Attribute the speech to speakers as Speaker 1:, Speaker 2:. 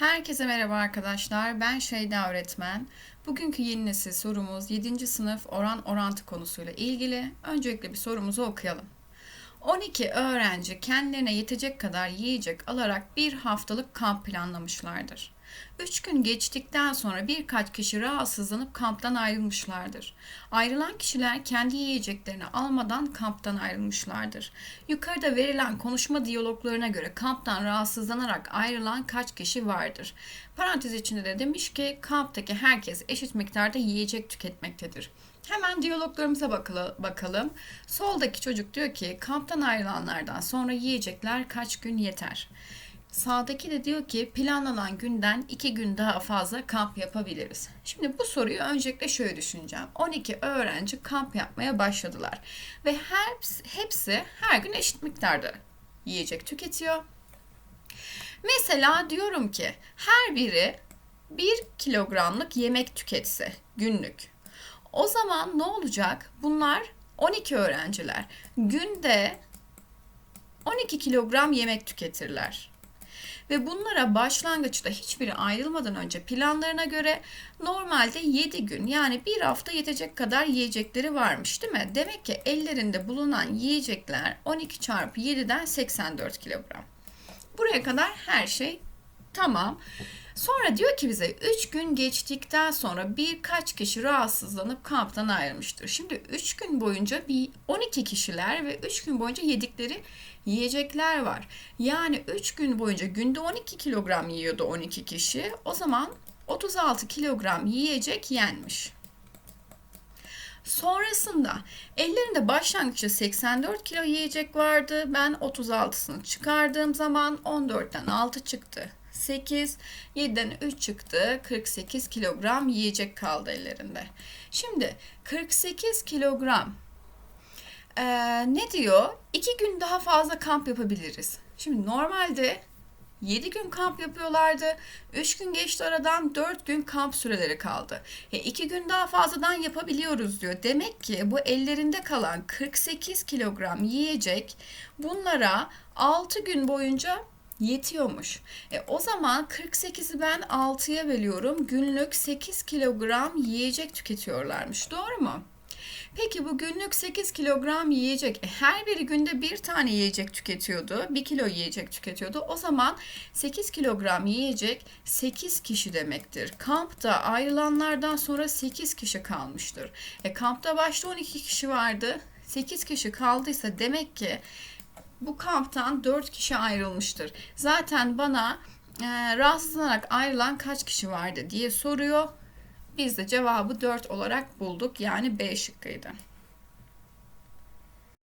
Speaker 1: Herkese merhaba arkadaşlar. Ben Şeyda öğretmen. Bugünkü yeni nesil sorumuz 7. sınıf oran orantı konusuyla ilgili. Öncelikle bir sorumuzu okuyalım. 12 öğrenci kendilerine yetecek kadar yiyecek alarak bir haftalık kamp planlamışlardır. 3 gün geçtikten sonra birkaç kişi rahatsızlanıp kamptan ayrılmışlardır. Ayrılan kişiler kendi yiyeceklerini almadan kamptan ayrılmışlardır. Yukarıda verilen konuşma diyaloglarına göre kamptan rahatsızlanarak ayrılan kaç kişi vardır? Parantez içinde de demiş ki kamptaki herkes eşit miktarda yiyecek tüketmektedir. Hemen diyaloglarımıza bakalım. Soldaki çocuk diyor ki kamptan ayrılanlardan sonra yiyecekler kaç gün yeter? Sağdaki de diyor ki planlanan günden iki gün daha fazla kamp yapabiliriz. Şimdi bu soruyu öncelikle şöyle düşüneceğim. 12 öğrenci kamp yapmaya başladılar. Ve hepsi, hepsi her gün eşit miktarda yiyecek tüketiyor. Mesela diyorum ki her biri 1 kilogramlık yemek tüketse günlük. O zaman ne olacak? Bunlar 12 öğrenciler. Günde 12 kilogram yemek tüketirler. Ve bunlara başlangıçta hiçbiri ayrılmadan önce planlarına göre normalde 7 gün yani bir hafta yetecek kadar yiyecekleri varmış değil mi? Demek ki ellerinde bulunan yiyecekler 12 çarpı 7'den 84 kilogram. Buraya kadar her şey tamam. Sonra diyor ki bize 3 gün geçtikten sonra birkaç kişi rahatsızlanıp kamptan ayrılmıştır. Şimdi 3 gün boyunca bir 12 kişiler ve 3 gün boyunca yedikleri yiyecekler var. Yani 3 gün boyunca günde 12 kilogram yiyordu 12 kişi. O zaman 36 kilogram yiyecek yenmiş. Sonrasında ellerinde başlangıçta 84 kilo yiyecek vardı. Ben 36'sını çıkardığım zaman 14'ten 6 çıktı. 8, 7'den 3 çıktı. 48 kilogram yiyecek kaldı ellerinde. Şimdi 48 kilogram ee, ne diyor? 2 gün daha fazla kamp yapabiliriz. Şimdi normalde 7 gün kamp yapıyorlardı. 3 gün geçti aradan 4 gün kamp süreleri kaldı. E 2 gün daha fazladan yapabiliyoruz diyor. Demek ki bu ellerinde kalan 48 kilogram yiyecek bunlara 6 gün boyunca yetiyormuş. E o zaman 48'i ben 6'ya bölüyorum. Günlük 8 kilogram yiyecek tüketiyorlarmış. Doğru mu? Peki bu günlük 8 kilogram yiyecek. E, her biri günde bir tane yiyecek tüketiyordu. 1 kilo yiyecek tüketiyordu. O zaman 8 kilogram yiyecek 8 kişi demektir. Kampta ayrılanlardan sonra 8 kişi kalmıştır. E kampta başta 12 kişi vardı. 8 kişi kaldıysa demek ki bu kamptan 4 kişi ayrılmıştır. Zaten bana e, rahatsızlanarak ayrılan kaç kişi vardı diye soruyor. Biz de cevabı 4 olarak bulduk. Yani B şıkkıydı.